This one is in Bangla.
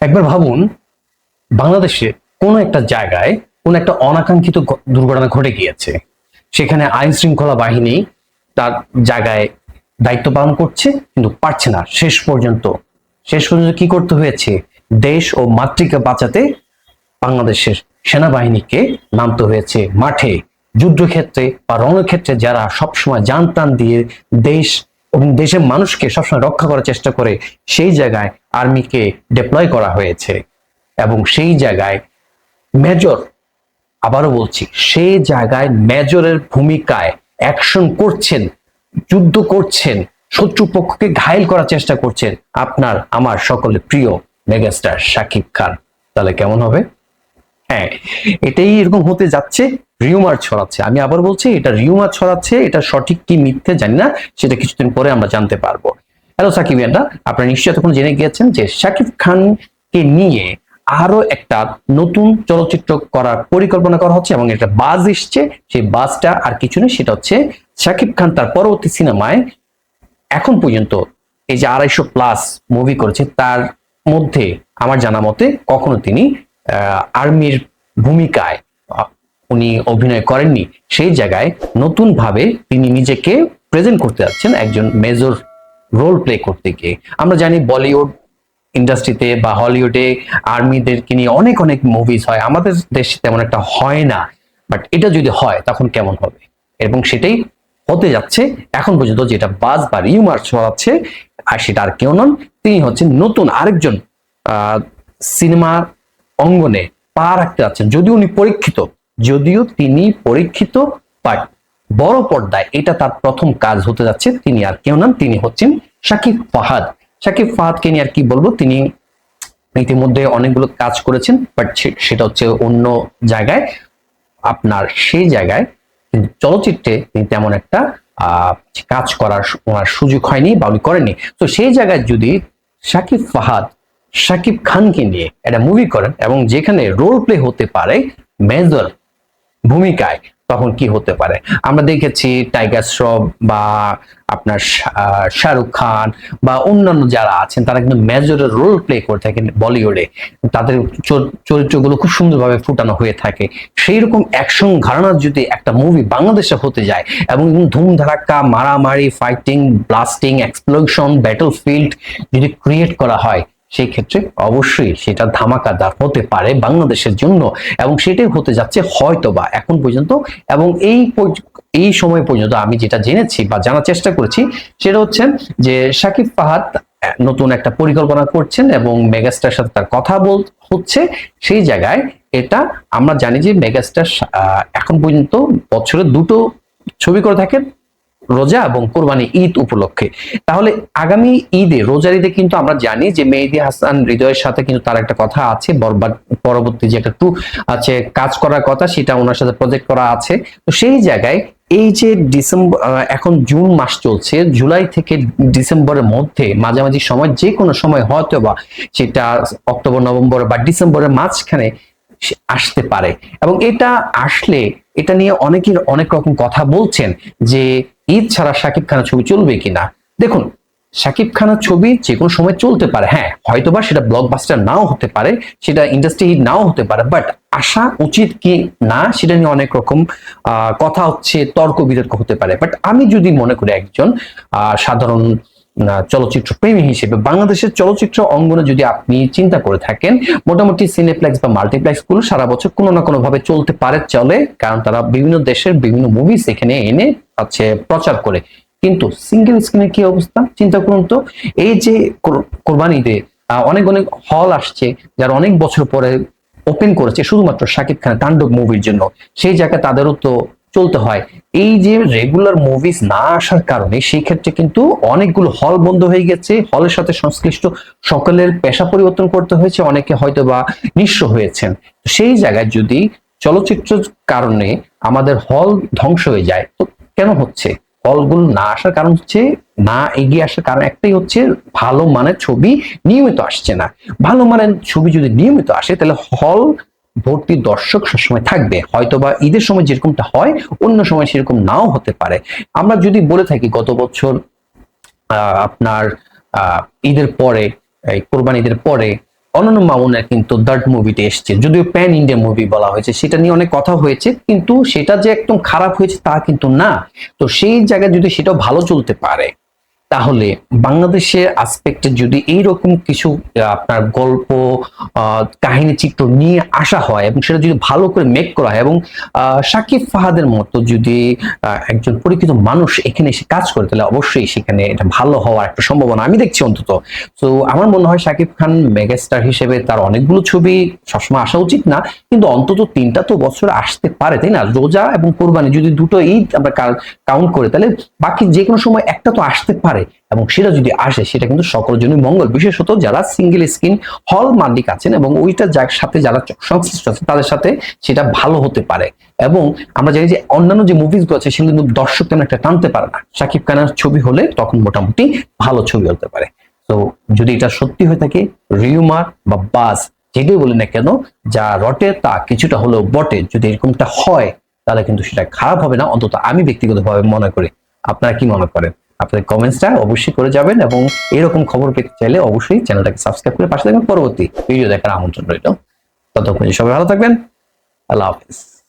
একবার ভাবুন, বাংলাদেশে কোনো একটা জায়গায় কোনো একটা অনাকাঙ্ক্ষিত দুর্ঘটনা ঘটে গিয়েছে। সেখানে আইন শৃঙ্খলা বাহিনী তার জায়গায় দায়িত্ব পালন করছে, কিন্তু পারছে না। শেষ পর্যন্ত শেষ পর্যন্ত কি করতে হয়েছে? দেশ ও মাতৃকে বাঁচাতে বাংলাদেশের সেনাবাহিনীকে নামতে হয়েছে। মাঠে যুদ্ধক্ষেত্রে বা রণক্ষেত্রে যারা সবসময় জান দিয়ে দেশ এবং দেশের মানুষকে সবসময় রক্ষা করার চেষ্টা করে সেই জায়গায় আর্মিকে ডিপ্লয় করা হয়েছে। এবং সেই জায়গায় মেজর আবারও বলছি, সেই জায়গায় মেজরের ভূমিকায় অ্যাকশন করছেন, যুদ্ধ করছেন শত্রুপক্ষকে ঘায়েল করার চেষ্টা করছেন আপনার, আমার সকলের প্রিয় মেগাস্টার শাকিব খান। তাহলে কেমন হবে? হ্যাঁ এটাই এরকম হতে যাচ্ছে, রিউমার ছড়াচ্ছে। আমি আবার বলছি, এটা রিউমার ছড়াচ্ছে, এটা সঠিক কি মিথ্যে জানি না, সেটা কিছুদিন পরে আমরা জানতে পারব। হ্যালো সাকিব ইয়ানরা আপনারা নিশ্চয়ই তখন জেনে গিয়েছেন যে শাকিব খানকে নিয়ে আরও একটা নতুন চলচ্চিত্র করার পরিকল্পনা করা হচ্ছে এবং একটা বাজ এসছে। সেই বাজটা আর কিছু নেই, সেটা হচ্ছে শাকিব খান তার পরবর্তী সিনেমায় এখন পর্যন্ত এই যে আড়াইশো প্লাস মুভি করেছে, তার মধ্যে আমার জানা মতে কখনো তিনি আর্মির ভূমিকায় উনি অভিনয় করেননি, সেই জায়গায় নতুন ভাবে তিনি নিজেকে প্রেজেন্ট করতে যাচ্ছেন একজন মেজর রোল প্লে করতে গিয়ে। আমরা জানি বলিউড ইন্ডাস্ট্রিতে বা হলিউডে আর্মিদেরকে নিয়ে অনেক অনেক মুভিজ হয়, আমাদের দেশে তেমন একটা হয় না বাট এটা যদি হয়, তখন কেমন হবে? এবং সেটাই হতে যাচ্ছে এখন পর্যন্ত যেটা বাজ বা রিউমার ছড়াচ্ছে, আর সেটা আর কেউ নন, তিনি হচ্ছেন নতুন আরেকজন সিনেমা অঙ্গনে পা রাখতে যাচ্ছেন। যদিও উনি পরীক্ষিত, যদিও তিনি পরীক্ষিত বাট বড় পর্দায় এটা তার প্রথম কাজ হতে যাচ্ছে। তিনি আর কেউ নন, তিনি হচ্ছেন শাকিব ফাহাদ। শাকিব ফাহাদকে নিয়ে আর কি বলব, তিনি ইতিমধ্যে অনেকগুলো কাজ করেছেন বাট সেটা হচ্ছে অন্য জায়গায়। আপনার সেই জায়গায় চলচ্চিত্রে তিনি তেমন একটা কাজ করার ওনার সুযোগ হয়নি বা উনি করেননি। তো সেই জায়গায় যদি শাকিব ফাহাদ শাকিব খানকে নিয়ে একটা মুভি করেন এবং যেখানে রোল প্লে হতে পারে মেজর ভূমিকায়, তখন কি হতে পারে? আমরা দেখেছি টাইগার শ্রফ বা আপনার শাহরুখ খান বা অন্যান্য যারা আছেন, তারা কিন্তু মেজরের রোল প্লে করে থাকেন বলিউডে তাদের চর- চরিত্রগুলো খুব সুন্দরভাবে ফুটানো হয়ে থাকে। সেই রকম অ্যাকশন ঘরানার যদি একটা মুভি বাংলাদেশে হতে যায় এবং ধুম ধারাক্কা মারামারি fighting blasting explosion battle field যদি ক্রিয়েট করা হয় সেই ক্ষেত্রে অবশ্যই সেটা ধামাকাদার হতে পারে বাংলাদেশের জন্য এবং সেটাই হতে যাচ্ছে হয়তোবা এখন পর্যন্ত এবং এই এই সময় পর্যন্ত আমি যেটা জেনেছি বা জানার চেষ্টা করেছি সেটা হচ্ছে যে সাকিব ফাহাদ নতুন একটা পরিকল্পনা করছেন এবং মেগাস্টার সাথে তার কথা বল, হচ্ছে সেই জায়গায় এটা আমরা জানি যে মেগাস্টার এখন পর্যন্ত বছরে দুটো ছবি করে থাকেন। রোজা এবং কোরবানি ঈদ উপলক্ষে। তাহলে আগামী ঈদে, রোজার ঈদে কিন্তু আমরা জানি যে মেহেদি হাসান হৃদয়ের সাথে কিন্তু তার একটা কথা আছে পরবর্তী যে একটা টু আছে, কাজ করার কথা, সেটা ওনার সাথে প্রজেক্ট করা আছে। তো সেই জায়গায় এই যে ডিসেম্বর এখন জুন মাস চলছে, জুলাই থেকে ডিসেম্বরের মধ্যে মাঝামাঝি সময়, যে কোনো সময় হয়তো বা সেটা অক্টোবর, নভেম্বর বা ডিসেম্বরের মাঝখানে আসতে পারে। এবং এটা আসলে এটা নিয়ে অনেকের অনেক রকম কথা বলছেন যে ঈদ ছাড়া শাকিব খানের ছবি চলবে কিনা। দেখুন শাকিব খানের ছবি যে কোনো সময় চলতে পারে। হ্যাঁ হয়তোবা সেটা ব্লকবাস্টার নাও হতে পারে, সেটা ইন্ডাস্ট্রি হিট নাও হতে পারে বাট আসা উচিত কি না সেটা নিয়ে অনেক রকম কথা হচ্ছে, তর্ক বিতর্ক হতে পারে। বাট আমি যদি মনে করি একজন সাধারণ চলচ্চিত্র প্রেমী হিসেবে বাংলাদেশের চলচ্চিত্র অঙ্গনে যদি আপনি চিন্তা করে থাকেন, মোটামুটি সিনেপ্লেক্স বা মাল্টিপ্লেক্সগুলো সারা বছর কোনো না কোনো ভাবে চলতে পারে, চলে, কারণ তারা বিভিন্ন দেশের বিভিন্ন মুভিস এখানে এনে হচ্ছে প্রচার করে। কিন্তু সিঙ্গেল স্ক্রিনের কি অবস্থা? চিন্তা করুন তো, এই যে কোর- কোরবানিতে অনেক অনেক হল আসছে, যারা অনেক বছর পরে ওপেন করেছে, শুধুমাত্র শাকিব খানের তাণ্ডব মুভির জন্য। সেই জায়গায় তাদেরও তো চলতে হয়। এই যে রেগুলার মুভিজ না আসার কারণে সেই ক্ষেত্রে কিন্তু অনেকগুলো হল বন্ধ হয়ে গেছে। হলের সাথে সংশ্লিষ্ট সকলের পেশা পরিবর্তন করতে হয়েছে। অনেকে হয়তো বা নিঃস্ব হয়েছেন। সেই জায়গায় যদি চলচ্চিত্র কারণে আমাদের হল ধ্বংস হয়ে যায়, তো কেন হচ্ছে? হলগুলো না আসার কারণ হচ্ছে, না এগিয়ে আসার কারণ একটাই হচ্ছে ভালো মানের ছবি নিয়মিত আসছে না। ভালো মানের ছবি যদি নিয়মিত আসে, তাহলে হল ভর্তি দর্শক সবসময় থাকবে। হয়তোবা ঈদের সময় যেরকমটা হয়, অন্য সময় সেরকম নাও হতে পারে। আমরা যদি বলে থাকি গত বছর আপনার ঈদের পরে কোরবান ঈদের পরে, অনন্য মামুনের কিন্তু থার্ড মুভিতে এসছে। যদিও প্যান ইন্ডিয়া মুভি বলা হয়েছে, সেটা নিয়ে অনেক কথা হয়েছে, কিন্তু সেটা যে একদম খারাপ হয়েছে তা কিন্তু না। তো সেই জায়গায় যদি সেটাও ভালো চলতে পারে তাহলে বাংলাদেশের আসপেক্টে যদি এইরকম কিছু আপনার গল্প কাহিনী, চিত্র নিয়ে আসা হয় এবং সেটা যদি ভালো করে মেক করা হয় এবং শাকিব ফাহাদের মতো যদি একজন পরিচিত মানুষ এখানে এসে কাজ করে, তাহলে অবশ্যই সেখানে এটা ভালো হওয়ার একটা সম্ভাবনা আমি দেখছি অন্তত। তো আমার মনে হয় সাকিব খান মেগাস্টার হিসেবে তার অনেকগুলো ছবি সবসময় আসা উচিত না, কিন্তু অন্তত তিনটা তো বছর আসতে পারে, তাই না? রোজা এবং কোরবানি যদি দুটো ঈদ আমরা কাউন্ট করে, তাহলে বাকি যে কোনো সময় একটা তো আসতে পারে। এবং সেটা যদি আসে, সেটা কিন্তু সকলের জন্য মঙ্গল। বিশেষত যারা সিঙ্গেল স্ক্রিন হল মালিক আছেন এবং ওইটা যার সাথে যারা সংশ্লিষ্ট আছে, তাদের সাথে সেটা ভালো হতে পারে। এবং আমরা জানি যে অন্যান্য যে মুভিজগুলো আছে, সেগুলো কিন্তু দর্শক তেমন একটা টানতে পারে না। শাকিব খানের ছবি হলে তখন মোটামুটি ভালো ছবি হতে পারে। তো যদি এটা সত্যি হয়ে থাকে রিউমার বা বাস যেটাই বলি না কেন, যা রটে তা কিছুটা হলেও বটে। যদি এরকমটা হয়, তাহলে কিন্তু সেটা খারাপ হবে না। অন্তত আমি ব্যক্তিগতভাবে মনে করি। আপনারা কি মনে করেন? আপনাদের কমেন্টসটা অবশ্যই করে যাবেন এবং এরকম খবর পেতে চাইলে অবশ্যই চ্যানেলটাকে সাবস্ক্রাইব করে পাশে থাকবেন পরবর্তী ভিডিও দেখার আমন্ত্রণ রইল। ততক্ষণ সবাই ভালো থাকবেন। আল্লাহ হাফিজ।